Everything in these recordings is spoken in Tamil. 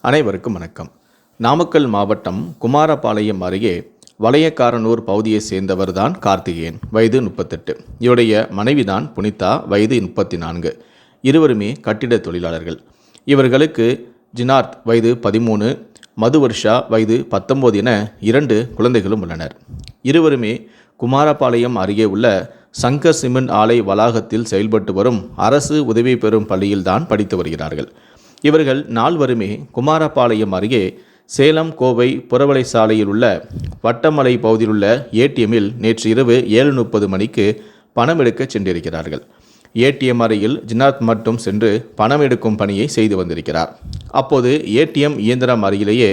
அனைவருக்கும் வணக்கம். நாமக்கல் மாவட்டம் குமாரபாளையம் அருகே வளையக்காரனூர் பகுதியை சேர்ந்தவர்தான் கார்த்திகேயன் வயது முப்பத்தெட்டு. இவருடைய மனைவிதான் புனிதா வயது முப்பத்தி நான்கு இருவருமே கட்டிட தொழிலாளர்கள். இவர்களுக்கு ஜினார்த் வயது பதிமூணு மதுவர்ஷா வயது பத்தொம்போது என இரண்டு குழந்தைகளும் உள்ளனர். இருவருமே குமாரபாளையம் அருகே உள்ள சங்கர் சிமெண்ட் ஆலை வளாகத்தில் செயல்பட்டு வரும் அரசு உதவி பெறும் பள்ளியில்தான் படித்து வருகிறார்கள். இவர்கள் நால்வருமே குமாரபாளையம் அருகே சேலம் கோவை புறவலை சாலையில் உள்ள வட்டமலை பகுதியில் உள்ள ஏடிஎம்மில் நேற்று இரவு ஏழு முப்பது மணிக்கு பணம் எடுக்க சென்றிருக்கிறார்கள். ஏடிஎம் அறையில் ஜினாத் மட்டும் சென்று பணம் எடுக்கும் பணியை செய்து வந்திருக்கிறார். அப்போது ஏடிஎம் இயந்திரம் அருகிலேயே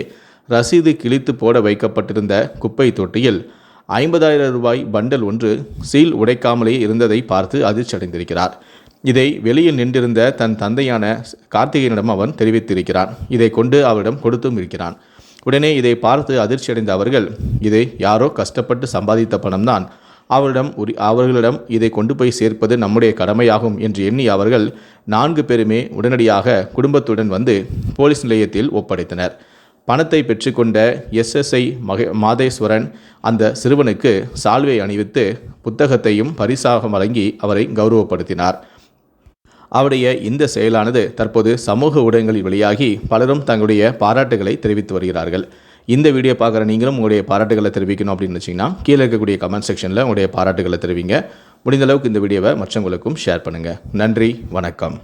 ரசீது கிழித்து போட வைக்கப்பட்டிருந்த குப்பை தொட்டியில் ஐம்பதாயிரம் ரூபாய் பண்டல் ஒன்று சீல் உடைக்காமலே இருந்ததை பார்த்து அதிர்ச்சி அடைந்திருக்கிறார் இதை வெளியில் நின்றிருந்த தன் தந்தையான கார்த்திகேயனிடம் அவன் தெரிவித்திருக்கிறான். இதை கொண்டு அவரிடம் கொடுத்தும் இருக்கிறான். உடனே இதை பார்த்து அதிர்ச்சியடைந்த அவர்கள் இதை யாரோ கஷ்டப்பட்டு சம்பாதித்த பணம்தான். அவரிடம் உரி அவர்களிடம் இதை கொண்டு போய் சேர்ப்பது நம்முடைய கடமையாகும் என்று எண்ணி அவர்கள் நான்கு பேருமே உடனடியாக குடும்பத்துடன் வந்து போலீஸ் நிலையத்தில் ஒப்படைத்தனர். பணத்தை பெற்றுக்கொண்ட எஸ்எஸ்ஐ மகே மாதேஸ்வரன் அந்த சிறுவனுக்கு சால்வை அணிவித்து புத்தகத்தையும் பரிசாக வழங்கி அவரை கௌரவப்படுத்தினார். அவருடைய இந்த செயலானது தற்போது சமூக ஊடகங்களில் வெளியாகி பலரும் தங்களுடைய பாராட்டுகளை தெரிவித்து வருகிறார்கள். இந்த வீடியோ பார்க்குற நீங்களும் உங்களுடைய பாராட்டுகளை தெரிவிக்கணும் அப்படின்னு வச்சிங்கன்னா கீழே இருக்கக்கூடிய கமெண்ட் செக்ஷனில் உங்களுடைய பாராட்டுகளை தெரிவிங்க. முடிந்த அளவுக்கு இந்த வீடியோவை மற்றவங்களுக்கும் ஷேர் பண்ணுங்கள் நன்றி வணக்கம்.